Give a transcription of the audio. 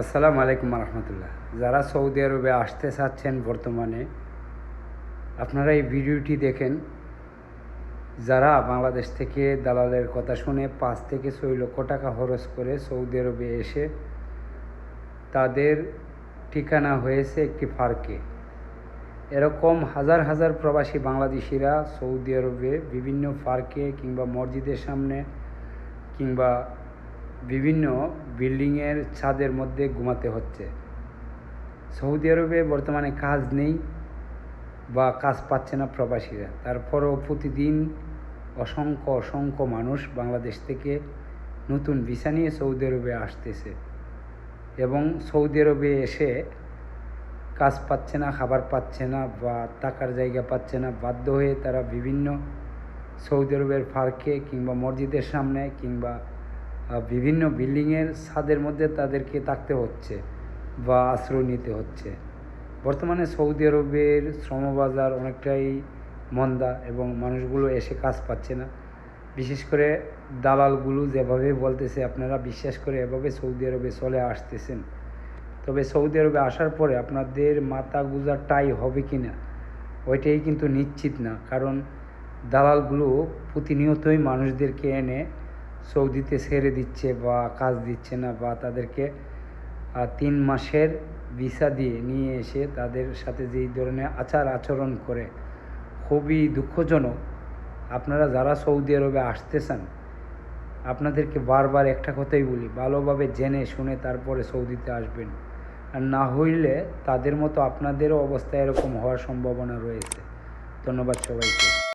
আসসালামু আলাইকুম রহমতুল্লাহ যারা সৌদি আরবে আসতে চাচ্ছেন বর্তমানে, আপনারা এই ভিডিওটি দেখেন। যারা বাংলাদেশ থেকে দালালের কথা শুনে পাঁচ থেকে ছয় লক্ষ টাকা খরচ করে সৌদি আরবে এসে তাদের ঠিকানা হয়েছে একটি ফার্কে এরকম হাজার হাজার প্রবাসী বাংলাদেশিরা সৌদি আরবে বিভিন্ন ফার্কে কিংবা মসজিদের সামনে কিংবা বিভিন্ন বিল্ডিংয়ের ছাদের মধ্যে ঘুমাতে হচ্ছে। সৌদি আরবে বর্তমানে কাজ নেই বা কাজ পাচ্ছে না প্রবাসীরা। তারপরও প্রতিদিন অসংখ্য অসংখ্য মানুষ বাংলাদেশ থেকে নতুন ভিসা নিয়ে সৌদি আরবে আসতেছে এবং সৌদি আরবে এসে কাজ পাচ্ছে না, খাবার পাচ্ছে না বা টাকার জায়গা পাচ্ছে না। বাধ্য হয়ে তারা বিভিন্ন সৌদি আরবের পার্কে কিংবা মসজিদের সামনে কিংবা বিভিন্ন বিল্ডিংয়ের ছাদের মধ্যে তাদেরকে থাকতে হচ্ছে বা আশ্রয় নিতে হচ্ছে। বর্তমানে সৌদি আরবের শ্রমবাজার অনেকটাই মন্দা এবং মানুষগুলো এসে কাজ পাচ্ছে না। বিশেষ করে দালালগুলো যেভাবে বলতেছে, আপনারা বিশ্বাস করে এভাবে সৌদি আরবে চলে আসতেছেন। তবে সৌদি আরবে আসার পরে আপনাদের মাথা গুজার টাই হবে কি না, ওইটাই কিন্তু নিশ্চিত না। কারণ দালালগুলো প্রতিনিয়তই মানুষদেরকে এনে সৌদিতে ছেড়ে দিচ্ছে বা কাজ দিচ্ছে না বা তাদেরকে তিন মাসের ভিসা দিয়ে নিয়ে এসে তাদের সাথে যেই ধরনের আচার আচরণ করে, খুবই দুঃখজনক। আপনারা যারা সৌদি আরবে আসতে চান আপনাদেরকে বারবার একটা কথাই বলি, ভালোভাবে জেনে শুনে তারপরে সৌদিতে আসবেন। আর না হইলে তাদের মতো আপনাদেরও অবস্থা এরকম হওয়ার সম্ভাবনা রয়েছে। ধন্যবাদ সবাইকে।